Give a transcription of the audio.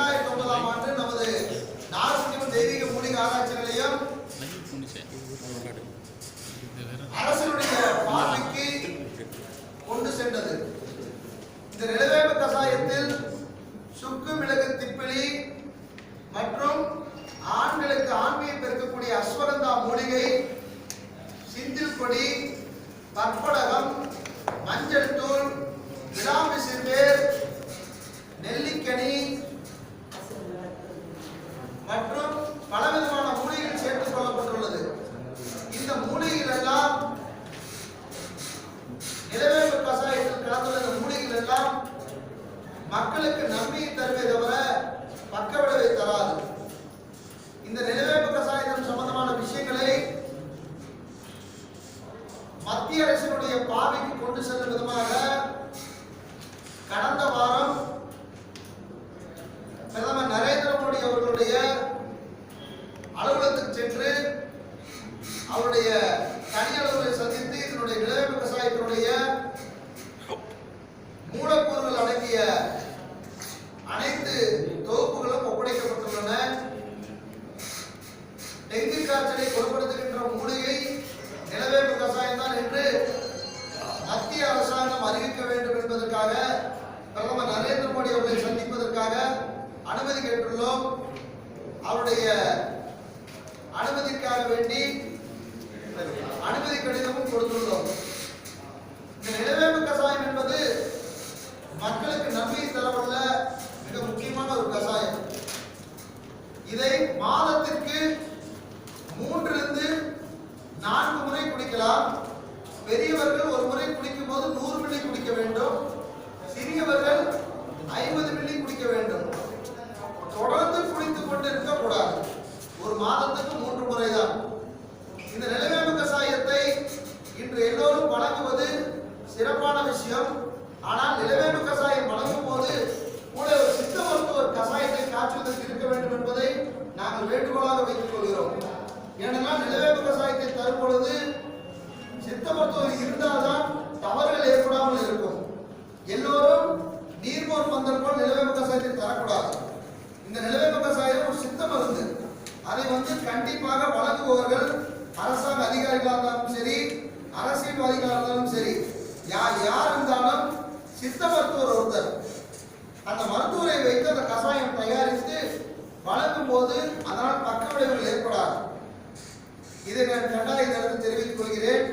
இரண்டாயிரத்தி ஒன்பதாம் ஆண்டு நமது நாகசிங்கம் தெய்வீக மூலிகை ஆராய்ச்சி நிலையம் அரசனுடைய பார்வைக்கு கொண்டு சென்றது. இந்த நிலவேம்பு கசாயத்தில் சுக்கு மிளகு திப்பிலி மற்றும் ஆண்களுக்கு ஆண்மையை பெருக்கக்கூடிய அஸ்வரந்தா மூலிகை சிந்தில் கொடி பற்படகம் மற்றும் பலவிதமான மூலிகைகள் சேர்த்துக் கொள்ளப்பட்டுள்ளது. இந்த மூலிகைகள் எல்லாம் நிலவேம்பு கசாயத்தில் கலந்துள்ள இந்த மூலிகைகள் எல்லாம் மக்களுக்கு நன்மையை தருவே தவிர பக்க விளைவை தராது. இந்த நிலவேம்பு கசாயத்தின் சம்பந்தமான விஷயங்களை மத்திய அரசினுடைய பார்வைக்கு கொண்டு செல்லும் விதமாக கடந்த வாரம் பிரதமர் நரேந்திர மோடி அவர்களுடைய அலுவலகத்துக்கு சென்று அவருடைய தனியாளர்களை சந்தித்து இதனுடைய நிலவேம்பு விவசாயத்தினுடைய மூலக்கூறுகள் அடங்கிய அனைத்து தொகுப்புகளும் ஒப்படைக்கப்பட்டுள்ளன. டெங்கு காய்ச்சலை குணப்படுத்துகின்ற மூலிகை நிலவேம்பு கசாயம் தான் என்று மத்திய அரசாங்கம் அறிவிக்க வேண்டும் என்பதற்காக பிரதமர் நரேந்திர மோடி அவர்களை சந்திப்பதற்காக அனுமதி கேட்டுள்ளோம். அவருடைய அனுமதிக்காக வேண்டி அனுமதி கடிதமும் கொடுத்துள்ளோம். இந்த நிலவேம்பு கசாயம் என்பது மக்களுக்கு நன்மை தரவல்ல மிக முக்கியமான ஒரு கசாயம். இதை மாதத்திற்கு மூன்றிலிருந்து நான்கு முறை குடிக்கலாம். பெரியவர்கள் ஒரு முறை குடிக்கும் போது நூறு மில்லி குடிக்க வேண்டும். சிறியவர்கள் ஐம்பது மில்லி குடிக்க வேண்டும். தொடர்ந்து குடித்துக் கொண்டு இருக்கக்கூடாது ஒரு மாதத்துக்கு மூன்று முறைதான். இந்த நிலை இன்று எல்லோரும் வழங்குவது சிறப்பான விஷயம். ஆனால் நிலவேம்பு கசாயம் வழங்கும் போது கூட ஒரு சித்த மருத்துவர் கசாயத்தை காய்ச்சுவதற்கு இருக்க வேண்டும் என்பதை நாங்கள் வேண்டுகோளாக வைத்துக் கொள்கிறோம். ஏனென்றால் நிலவேம்பு கசாயத்தை தரும் பொழுது சித்த மருத்துவர் இருந்தால்தான் தவறுகள் ஏற்படாமல் இருக்கும். எல்லோரும் நீர்மோர் பந்தல் போல் நிலவேம்பு கசாயத்தை தரக்கூடாது. இந்த நிலவேம்பு கசாயம் ஒரு சித்த மருந்து. அதை வந்து கண்டிப்பாக வழங்குபவர்கள் அரசாங்க அதிகாரிகளாக இருந்தாலும் சித்த மருத்துவர் ஒருத்தர். அந்த மருத்துவரை வைத்து அந்த கசாயம் தயாரித்து வழங்கும் போது அதனால் பக்க விளைவுகள் ஏற்படாது. இதை நான் கட்டாய இந்த தெரிவித்துக் கொள்கிறேன்.